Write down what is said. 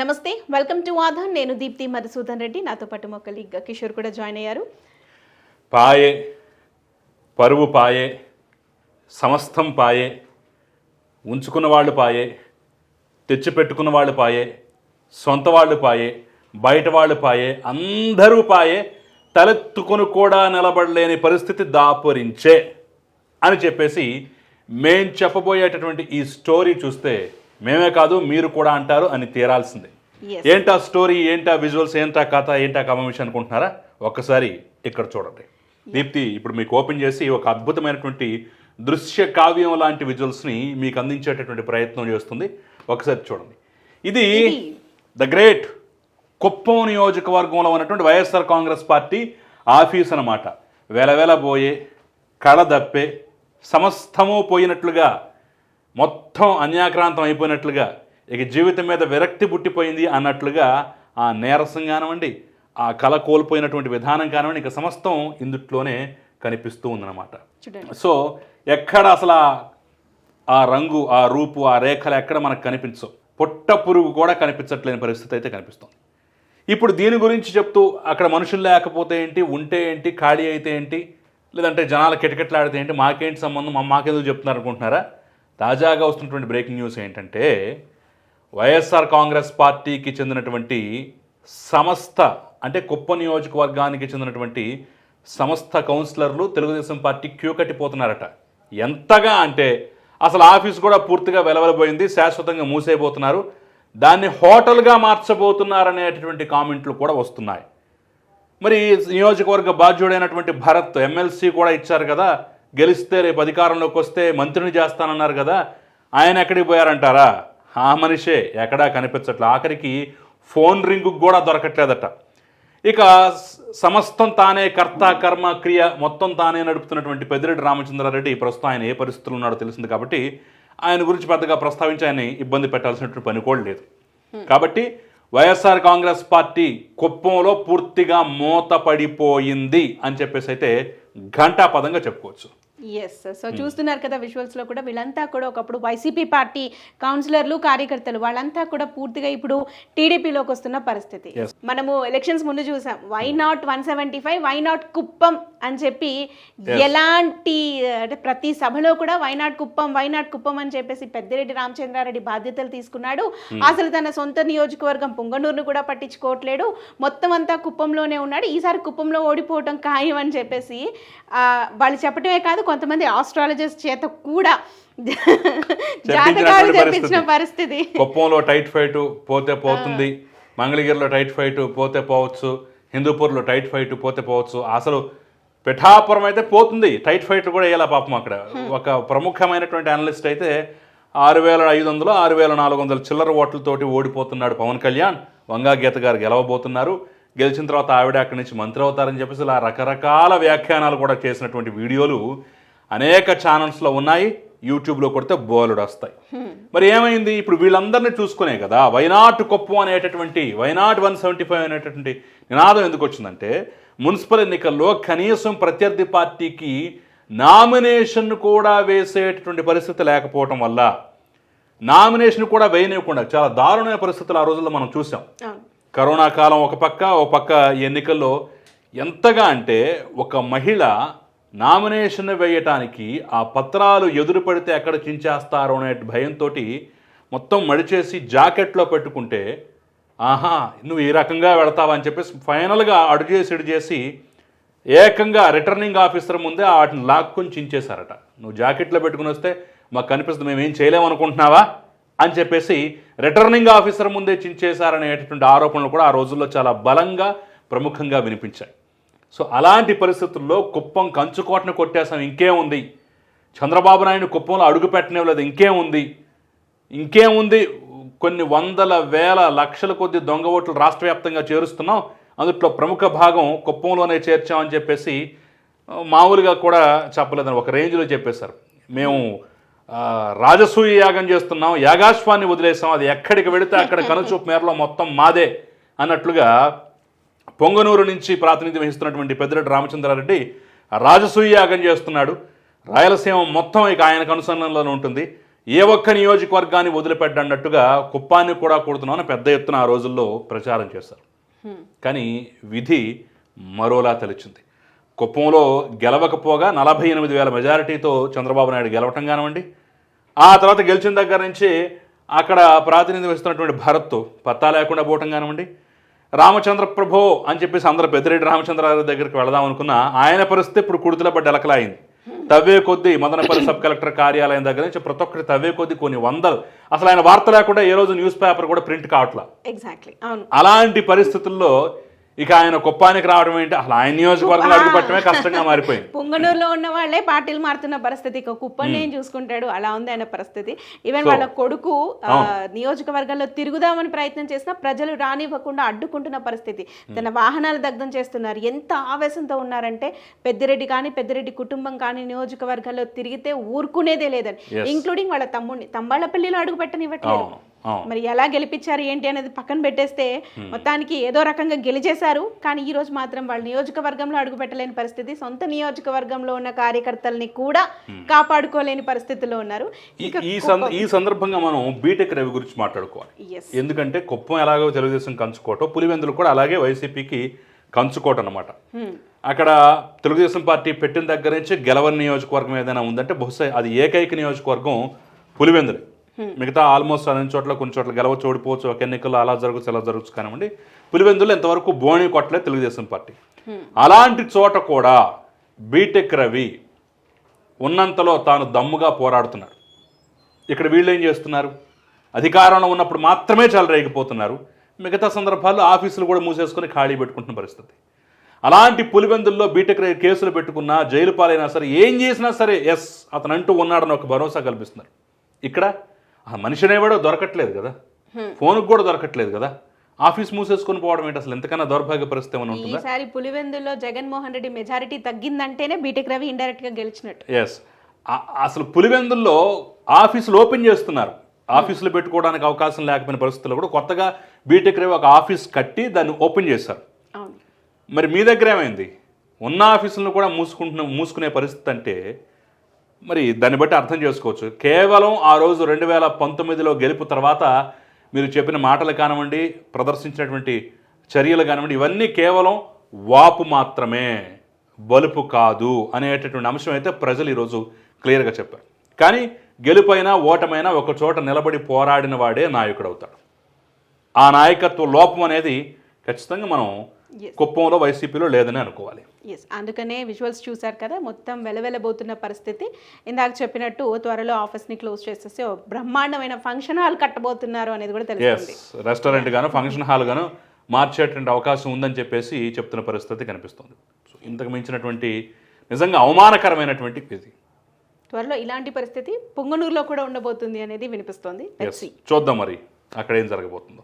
నమస్తే welcome to Aadhaar. నేను దీప్తి మధుసూదన్ రెడ్డి. నాతో పాటు మా కొలీగ్ కిషోర్ కూడా జాయిన్ అయ్యారు. పాయే పరువు పాయే సమస్తం పాయే ఉంచుకున్న వాళ్ళు పాయే తెచ్చిపెట్టుకున్న వాళ్ళు పాయే సొంత వాళ్ళు పాయే బయట వాళ్ళు పాయే అందరూ పాయే తలెత్తుకుని కూడా నిలబడలేని పరిస్థితి దాపురించే అని చెప్పేసి మేం చెప్పబోయేటటువంటి ఈ స్టోరీ చూస్తే మేమే కాదు మీరు కూడా అంటారు అని తీరాల్సిందే. ఏంటా స్టోరీ ఏంటా విజువల్స్ ఏంటా కథ ఏంటా కమమిషన్ అనుకుంటున్నారా? ఒక్కసారి ఇక్కడ చూడండి. దీప్తి ఇప్పుడు మీకు ఓపెన్ చేసి ఒక అద్భుతమైనటువంటి దృశ్య కావ్యం లాంటి విజువల్స్ని మీకు అందించేటటువంటి ప్రయత్నం చేస్తుంది. ఒకసారి చూడండి. ఇది ద గ్రేట్ కుప్పం నియోజకవర్గంలో ఉన్నటువంటి వైఎస్ఆర్ కాంగ్రెస్ పార్టీ ఆఫీస్ అన్నమాట. వెలవెలబోయే కళదప్పే సమస్తము పోయినట్లుగా మొత్తం అన్యాక్రాంతం అయిపోయినట్లుగా ఇక జీవితం మీద విరక్తి పుట్టిపోయింది అన్నట్లుగా ఆ నీరసం కానివ్వండి ఆ కళ కోల్పోయినటువంటి విధానం కానివ్వండి ఇక సమస్తం ఇందుట్లోనే కనిపిస్తూ ఉందన్నమాట. సో ఎక్కడ అసలు ఆ- రంగు ఆ రూపు ఆ రేఖలు ఎక్కడ మనకు కనిపించవు. పొట్ట పురుగు కూడా కనిపించట్లేని పరిస్థితి అయితే కనిపిస్తుంది. ఇప్పుడు దీని గురించి చెప్తూ అక్కడ మనుషులు లేకపోతే ఏంటి ఉంటే ఏంటి ఖాళీ అయితే ఏంటి లేదంటే జనాలు కిటకిటలాడితే ఏంటి మాకేంటి సంబంధం మా మాకెందుకు చెప్తున్నారు అనుకుంటున్నారా? తాజాగా వస్తున్నటువంటి బ్రేకింగ్ న్యూస్ ఏంటంటే వైఎస్ఆర్ కాంగ్రెస్ పార్టీకి చెందినటువంటి సమస్త అంటే కుప్ప నియోజకవర్గానికి చెందినటువంటి సమస్త కౌన్సిలర్లు తెలుగుదేశం పార్టీ క్యూ కట్టిపోతున్నారట. ఎంతగా అంటే అసలు ఆఫీస్ కూడా పూర్తిగా వెలవలబోయింది శాశ్వతంగా మూసేయబోతున్నారు. దాన్ని హోటల్గా మార్చబోతున్నారనేటటువంటి కామెంట్లు కూడా వస్తున్నాయి. మరి నియోజకవర్గ బాధ్యుడైనటువంటి భరత్ ఎమ్మెల్సీ కూడా ఇచ్చారు కదా గెలిస్తే రేపు అధికారంలోకి వస్తే మంత్రిని చేస్తానన్నారు కదా ఆయన ఎక్కడికి పోయారంటారా? ఆ మనిషే ఎక్కడా కనిపించట్లే. ఆఖరికి ఫోన్ రింగు కూడా దొరకట్లేదట. ఇక సమస్తం తానే కర్త కర్మ క్రియ మొత్తం తానే నడుపుతున్నటువంటి పెద్దిరెడ్డి రామచంద్రారెడ్డి ప్రస్తుతం ఆయన ఏ పరిస్థితుల్లో ఉన్నాడో తెలిసింది కాబట్టి ఆయన గురించి పెద్దగా ప్రస్తావించి ఆయన ఇబ్బంది పెట్టాల్సినటువంటి పని కూడా లేదు. కాబట్టి వైఎస్ఆర్ కాంగ్రెస్ పార్టీ కుప్పంలో పూర్తిగా మూతపడిపోయింది అని చెప్పేసి అయితే ఘంటాపదంగా చెప్పుకోవచ్చు. ఎస్ సో చూస్తున్నారు కదా విజువల్స్లో కూడా వీళ్ళంతా కూడా ఒకప్పుడు వైసీపీ పార్టీ కౌన్సిలర్లు కార్యకర్తలు వాళ్ళంతా కూడా పూర్తిగా ఇప్పుడు టీడీపీలోకి వస్తున్న పరిస్థితి. మనము ఎలక్షన్స్ ముందు చూసాం. Why not one seventy five why not Kuppam? అని చెప్పి ఎలాంటి అంటే ప్రతి సభలో కూడా why not Kuppam why not Kuppam అని చెప్పేసి పెద్దిరెడ్డి రామచంద్రారెడ్డి బాధ్యతలు తీసుకున్నాడు. అసలు తన సొంత నియోజకవర్గం పుంగనూరును కూడా పట్టించుకోవట్లేడు. మొత్తం అంతా కుప్పంలోనే ఉన్నాడు. ఈసారి కుప్పంలో ఓడిపోవటం ఖాయం అని చెప్పేసి వాళ్ళు చెప్పటమే కాదు కొంతమంది ఆస్ట్రాలజర్స్ చేత కూడా జాతకాలు చెప్పించిన పరిస్థితి. కుప్పంలో టైట్ ఫైట్ పోతే పోతుంది మంగళగిరిలో టైట్ ఫైట్ పోతే పోవచ్చు హిందూపూర్లో టైట్ ఫైట్ పోతే పోవచ్చు. అసలు పిఠాపురం అయితే పోతుంది. టైట్ ఫైట్ కూడా వేయాల పాపం అక్కడ. ఒక ప్రముఖమైనటువంటి అనలిస్ట్ అయితే ఆరు వేల ఐదు వందలు ఆరు వేల నాలుగు వందల చిల్లర ఓట్లతోటి ఓడిపోతున్నాడు పవన్ కళ్యాణ్. వంగా గీత గారు గెలవబోతున్నారు. గెలిచిన తర్వాత ఆవిడ అక్కడి నుంచి మంత్రి అవుతారని చెప్పేసి ఇలా రకరకాల వ్యాఖ్యానాలు కూడా చేసినటువంటి వీడియోలు అనేక ఛానల్స్లో ఉన్నాయి. యూట్యూబ్లో కొడితే బోలుడు వస్తాయి. మరి ఏమైంది? ఇప్పుడు వీళ్ళందరినీ చూసుకునే కదా వైనాట్ కుప్పం అనేటటువంటి వైనాట్ వన్ సెవెంటీ ఫైవ్ అనేటటువంటి నినాదం ఎందుకు వచ్చిందంటే మున్సిపల్ ఎన్నికల్లో కనీసం ప్రత్యర్థి పార్టీకి నామినేషన్ కూడా వేసేటటువంటి పరిస్థితి లేకపోవటం వల్ల నామినేషన్ కూడా వేయనివ్వకుండా చాలా దారుణమైన పరిస్థితులు ఆ రోజుల్లో మనం చూసాం. కరోనా కాలం ఒక పక్క ఒక పక్క ఎన్నికల్లో ఎంతగా అంటే ఒక మహిళ నామినేషన్ వేయటానికి ఆ పత్రాలు ఎదురు పడితే ఎక్కడ చించేస్తారో అనే భయంతో మొత్తం మడిచేసి జాకెట్లో పెట్టుకుంటే ఆహా నువ్వు ఈ రకంగా వెళతావని అని చెప్పేసి ఫైనల్గా అడుగు చేసి ఇడు చేసి ఏకంగా రిటర్నింగ్ ఆఫీసర్ ముందే వాటిని లాక్కొని చించేశారట. నువ్వు జాకెట్లో పెట్టుకుని వస్తే మాకు కనిపిస్తుంది మేము ఏం చేయలేమనుకుంటున్నావా? అని చెప్పేసి రిటర్నింగ్ ఆఫీసర్ ముందే చించేశారనేటటువంటి ఆరోపణలు కూడా ఆ రోజుల్లో చాలా బలంగా ప్రముఖంగా వినిపించాయి. సో అలాంటి పరిస్థితుల్లో కుప్పం కంచుకోటను కొట్టేసాం ఇంకేముంది? చంద్రబాబు నాయుడు కుప్పంలో అడుగు పెట్టనివ్వలేదు ఇంకేముంది? ఇంకేముంది? కొన్ని వందల వేల లక్షల కొద్ది దొంగ ఓట్లు రాష్ట్ర వ్యాప్తంగా చేరుస్తున్నాం అందుట్లో ప్రముఖ భాగం కుప్పంలోనే చేర్చామని చెప్పేసి మామూలుగా కూడా చెప్పలేదని ఒక రేంజ్లో చెప్పేశారు. మేము రాజసూయ యాగం చేస్తున్నాం యాగాశ్వాన్ని వదిలేసాం అది ఎక్కడికి వెళితే అక్కడ కనుచూపు మేరలో మొత్తం మాదే అన్నట్లుగా పొంగనూరు నుంచి ప్రాతినిధ్యం వహిస్తున్నటువంటి పెద్దిరెడ్డి రామచంద్రారెడ్డి రాజసూయ యాగం చేస్తున్నాడు. రాయలసీమ మొత్తం ఇక ఆయనకు అనుసంధానంలోనే ఉంటుంది. ఏ ఒక్క నియోజకవర్గాన్ని వదిలిపెట్టన్నట్టుగా కుప్పాన్ని కూడా కూడుతున్నామని పెద్ద ఎత్తున ఆ రోజుల్లో ప్రచారం చేశారు. కానీ విధి మరోలా తెలిచింది కుప్పంలో గెలవకపోగా నలభై ఎనిమిది వేల మెజారిటీతో చంద్రబాబు నాయుడు గెలవటం కానివ్వండి ఆ తర్వాత గెలిచిన దగ్గర నుంచి అక్కడ ప్రాతినిధ్యం వహిస్తున్నటువంటి భరత్ పత్తా లేకుండా పోవటం కానివ్వండి రామచంద్ర ప్రభో అని చెప్పేసి అందరూ పెద్దిరెడ్డి రామచంద్రారెడ్డి దగ్గరికి వెళదాం అనుకున్నా ఆయన పరిస్థితి ఇప్పుడు కుడుతుల పడ్డ ఎలకలాయింది తవ్వే కొద్దీ మదనపల్లి సబ్ కలెక్టర్ కార్యాలయం దగ్గర నుంచి ప్రతి ఒక్కటి తవ్వే కొద్దీ కొన్ని వందలు. అసలు ఆయన వార్త లేకుండా ఏ రోజు న్యూస్ పేపర్ కూడా ప్రింట్ కావట్లా? ఎగ్జాక్ట్లీ అవును. అలాంటి పరిస్థితుల్లో ఇక ఆయన కుప్పానికి రావడం ఏంటి? అసలు ఆయన నియోజకవర్గంలో అడుగు పెట్టడమే కష్టంగా మారిపోయింది. పుంగనూరులో ఉన్న వాళ్ళే పార్టీలు మారుతున్న పరిస్థితి. ఇక కుప్పని ఏం చూసుకుంటాడు? అలా ఉంది ఆయన పరిస్థితి. ఈవెన్ వాళ్ళ కొడుకు ఆ, నియోజకవర్గాల్లో తిరుగుదామని ప్రయత్నం చేసినా ప్రజలు రానివ్వకుండా అడ్డుకుంటున్న పరిస్థితి. తన వాహనాలు దగ్ధం చేస్తున్నారు. ఎంత ఆవేశంతో ఉన్నారంటే పెద్దిరెడ్డి కానీ పెద్దిరెడ్డి కుటుంబం కానీ నియోజకవర్గాల్లో తిరిగితే ఊరుకునేదే లేదని. ఇంక్లూడింగ్ వాళ్ళ తమ్ముడిని. తంబాళ్ళపల్లిలో అడుగు పెట్టనివ్వట్లేదు. మరి ఎలా గెలిపించారు ఏంటి అనేది పక్కన పెట్టేస్తే మొత్తానికి ఏదో రకంగా గెలిచేశారు. కానీ ఈ రోజు మాత్రం వాళ్ళ నియోజకవర్గంలో అడుగు పెట్టలేని పరిస్థితి. సొంత నియోజకవర్గంలో ఉన్న కార్యకర్తల్ని కూడా కాపాడుకోలేని పరిస్థితిలో ఉన్నారు. ఈ- ఈ సంద ఈ సందర్భంగా మనం బీటెక్ రవి గురించి మాట్లాడుకోవాలి. ఎందుకంటే కుప్పం ఎలాగో తెలుగుదేశం కంచుకోవటం పులివెందులు కూడా అలాగే వైసీపీకి కంచుకోవటం అనమాట అక్కడ తెలుగుదేశం పార్టీ పెట్టిన దగ్గర నుంచి గెలవని నియోజకవర్గం ఏదైనా ఉందంటే బహుశా అది ఏకైక నియోజకవర్గం పులివెందులే. మిగతా ఆల్మోస్ట్ అన్ని చోట్ల కొన్ని చోట్ల గెలవచ్చు ఓడిపోవచ్చు ఒక ఎన్నికల్లో అలా జరగచ్చు ఇలా జరగచ్చు కానివ్వండి. పులివెందులు ఎంతవరకు బోణి కొట్టలే తెలుగుదేశం పార్టీ. అలాంటి చోట కూడా బీటెక్ రవి ఉన్నంతలో తాను దమ్ముగా పోరాడుతున్నాడు. ఇక్కడ వీళ్ళు ఏం చేస్తున్నారు? అధికారంలో ఉన్నప్పుడు మాత్రమే చెలరేగిపోతున్నారు మిగతా సందర్భాల్లో ఆఫీసులు కూడా మూసేసుకొని ఖాళీ పెట్టుకుంటున్న పరిస్థితి. అలాంటి పులివెందుల్లో బీటెక్ కేసులు పెట్టుకున్నా జైలు పాలైనా సరే ఏం చేసినా సరే ఎస్ అతను అంటూ ఉన్నాడని ఒక భరోసా కల్పిస్తున్నారు. ఇక్కడ మనిషి అనేవాడో దొరకట్లేదు కదా. ఫోన్కి కూడా దొరకట్లేదు కదా. ఆఫీస్ మూసేసుకొని పోవడం ఏంటి అసలు? ఎంతకన్నా దౌర్భాగ్య పరిస్థితి ఏమైనా ఉంటుందా? ఈసారి పులివెందుల్లో జగన్మోహన్ రెడ్డి మెజారిటీ తగ్గిందంటేనే బీటెక్ రవి ఇండైరెక్ట్గా గెలిచినట్టు ఎస్ అసలు పులివెందుల్లో ఆఫీసులు ఓపెన్ చేస్తున్నారు. ఆఫీసులు పెట్టుకోవడానికి అవకాశం లేకపోయిన పరిస్థితుల్లో కూడా కొత్తగా బీటెక్ రేవ్ ఒక ఆఫీస్ కట్టి దాన్ని ఓపెన్ చేశారు. మరి మీ దగ్గర ఏమైంది? ఉన్న ఆఫీసులను కూడా మూసుకుంటున్న మూసుకునే పరిస్థితి అంటే మరి దాన్ని బట్టి అర్థం చేసుకోవచ్చు. కేవలం ఆ రోజు రెండు వేల పంతొమ్మిదిలో గెలుపు తర్వాత మీరు చెప్పిన మాటలు కానివ్వండి ప్రదర్శించినటువంటి చర్యలు కానివ్వండి ఇవన్నీ కేవలం వాపు మాత్రమే బలుపు కాదు అనేటటువంటి అంశం అయితే ప్రజలు ఈరోజు క్లియర్గా చెప్పారు. కానీ గెలుపైనా ఓటమైనా ఒక చోట నిలబడి పోరాడిన వాడే నాయకుడు అవుతాడు. ఆ నాయకత్వ లోపం అనేది ఖచ్చితంగా మనం కుప్పంలో వైసీపీలో లేదని అనుకోవాలి. ఎస్ అందుకనే విజువల్స్ చూశారు కదా మొత్తం వెలవెలబోతున్న పరిస్థితి. ఇందాక చెప్పినట్టు త్వరలో ఆఫీస్ని క్లోజ్ చేసేసి బ్రహ్మాండమైన ఫంక్షన్ హాల్ కట్టబోతున్నారు అనేది కూడా తెలుస్తుంది. రెస్టారెంట్ గాను ఫంక్షన్ హాల్ గాను మార్చేటువంటి అవకాశం ఉందని చెప్పేసి చెప్తున్న పరిస్థితి కనిపిస్తుంది. సో ఇంతకు మించినటువంటి నిజంగా అవమానకరమైనటువంటి ఇది. త్వరలో ఇలాంటి పరిస్థితి పొంగనూరులో కూడా ఉండబోతుంది అనేది వినిపిస్తోంది. చూద్దాం మరి అక్కడ ఏం జరగబోతుందో.